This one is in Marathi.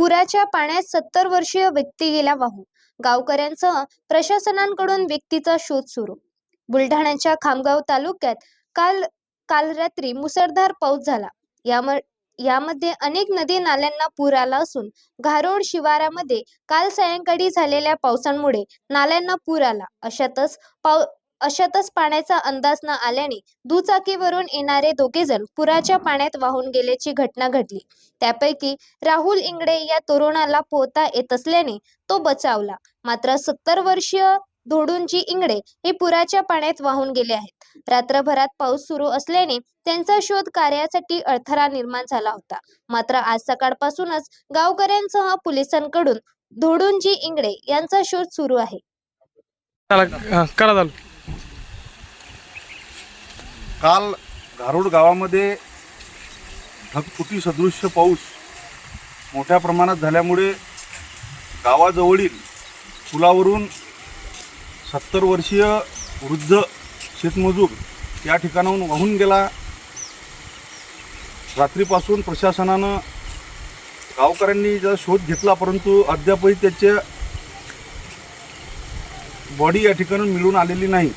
पुराच्या पाण्यात सत्तर वर्षीय व्यक्ती गेला वाहून. गावकऱ्यांसह प्रशासनांकडून व्यक्तीचा शोध सुरू. बुलढाण्याच्या खामगाव तालुक्यात काल काल रात्री मुसळधार पाऊस झाला. याम यामध्ये अनेक नदी नाल्यांना पूर आला असून घारोड शिवारामध्ये काल सायंकाळी झालेल्या पावसामुळे नाल्यांना पूर आला. अशातच पाव अशातच पाण्याचा अंदाज न आल्याने दुचाकीवरून येणारे दोघे जण पुराच्या पाण्यात वाहून गेल्याची घटना घडली. त्यापैकी राहुल इंगडे या तरुणाला पोहता येत असल्याने तो बचावला. मात्र सत्तर वर्षीय धोडूंजी इंगडे हे पुराच्या पाण्यात वाहून गेले आहेत. रात्रभरात पाऊस सुरू असल्याने त्यांचा शोध कार्यासाठी अडथळा निर्माण झाला होता. मात्र आज सकाळपासूनच गावकऱ्यांसह पोलिसांकडून धोडूंजी इंगडे यांचा शोध सुरू आहे. करा चालू. काल घारूड गावामध्ये ढगफुटी सदृश्य पाऊस मोठ्या प्रमाणात झाल्यामुळे गावाजवळील पुलावरून सत्तर वर्षीय वृद्ध शेतमजूर या ठिकाणाहून वाहून गेला. रात्रीपासून प्रशासनानं गावकऱ्यांनी जर शोध घेतला परंतु अद्यापही त्याच्या बॉडी या ठिकाणी मिळून आलेली नाही.